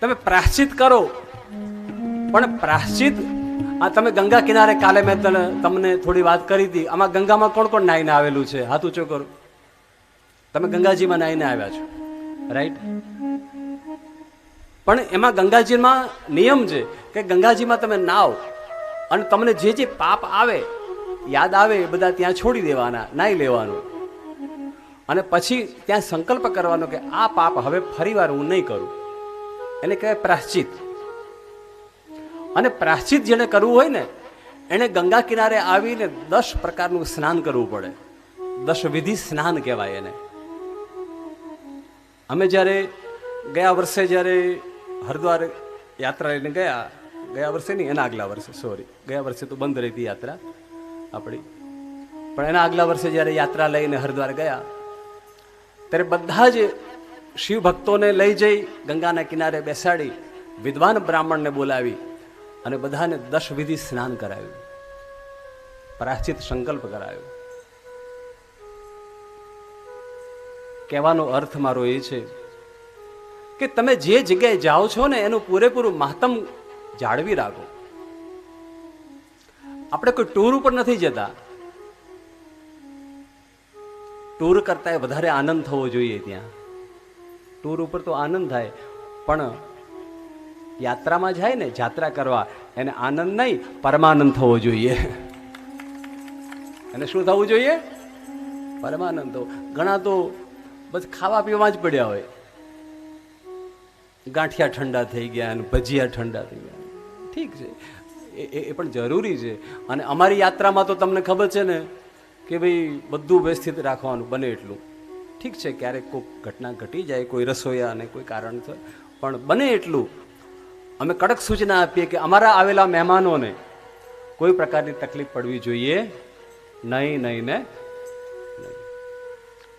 તમે પ્રાશ્ચિત કરો. પણ પ્રાશ્ચિત, આ તમે ગંગા કિનારે કાલે મેં તમને થોડી વાત કરી હતી. આમાં ગંગામાં કોણ કોણ નાહીને આવેલું છે? હાથ ઊંચો કરો. તમે ગંગાજીમાં નાઈને આવ્યા છો. રાઈટ પણ એમાં ગંગાજીમાં નિયમ છે કે ગંગાજીમાં તમે નાવ અને તમને જે જે પાપ આવે, યાદ આવે, એ બધા ત્યાં છોડી દેવાના નાહી લેવાનું. અને પછી ત્યાં સંકલ્પ કરવાનો કે આ પાપ હવે ફરીવાર હું નહીં કરું. એને કહેવાય પ્રાશ્ચિત. અને પ્રાશ્ચિત જેને કરવું હોય ને, એણે ગંગા કિનારે આવીને દસ પ્રકારનું સ્નાન કરવું પડે. દશવિધિ સ્નાન કહેવાય એને. અમે જ્યારે ગયા વર્ષે જ્યારે હરિદ્વાર યાત્રા લઈને ગયા ગયા વર્ષે નહીં, એના આગલા વર્ષે સોરી ગયા વર્ષે તો બંધ રહી હતી યાત્રા આપણી. પણ એના આગલા વર્ષે જ્યારે યાત્રા લઈને હરિદ્વાર ગયા, ત્યારે બધા જ શિવ ભક્તોને લઈ જઈ ગંગાના કિનારે બેસાડી વિદ્વાન બ્રાહ્મણને બોલાવી અને બધાને દશ વિધિ સ્નાન કરાવ્યું. પ્રાશ્ચિત સંકલ્પ કરાયો. કહેવાનો અર્થ મારો એ છે કે તમે જે જગ્યાએ જાઓ છો ને એનું પૂરેપૂરું મહત્તમ જાળવી રાખો. આપણે કોઈ ટૂર ઉપર નથી જતા. ટૂર કરતા વધારે આનંદ થવો જોઈએ ત્યાં. ટૂર ઉપર તો આનંદ થાય, પણ યાત્રામાં જાય ને, જાત્રા કરવા, એને આનંદ નહીં, પરમાનંદ થવો જોઈએ. એને શું થવું જોઈએ? પરમાનંદ થવો. ઘણા તો બસ ખાવા પીવામાં જ પડ્યા હોય. ગાંઠિયા ઠંડા થઈ ગયા અને ભજીયા ઠંડા થઈ ગયા. ઠીક છે. એ, એ- એ પણ જરૂરી છે. અને અમારી યાત્રામાં તો તમને ખબર છે ને, કે ભાઈ બધું વ્યવસ્થિત રાખવાનું, બને એટલું. ઠીક છે, ક્યારેક કોઈ ઘટના ઘટી જાય, કોઈ રસોયા અને કોઈ કારણસર પણ બને એટલું. અમે કડક સૂચના આપીએ કે અમારા આવેલા મહેમાનોને કોઈ પ્રકારની તકલીફ પડવી જોઈએ નહીં નહીં, ને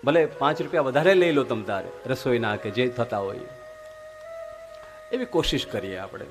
ભલે પાંચ રૂપિયા વધારે લઈ લો તમ તારે, રસોઈના કે જે થતા હોય. એવી કોશિશ કરીએ આપણે.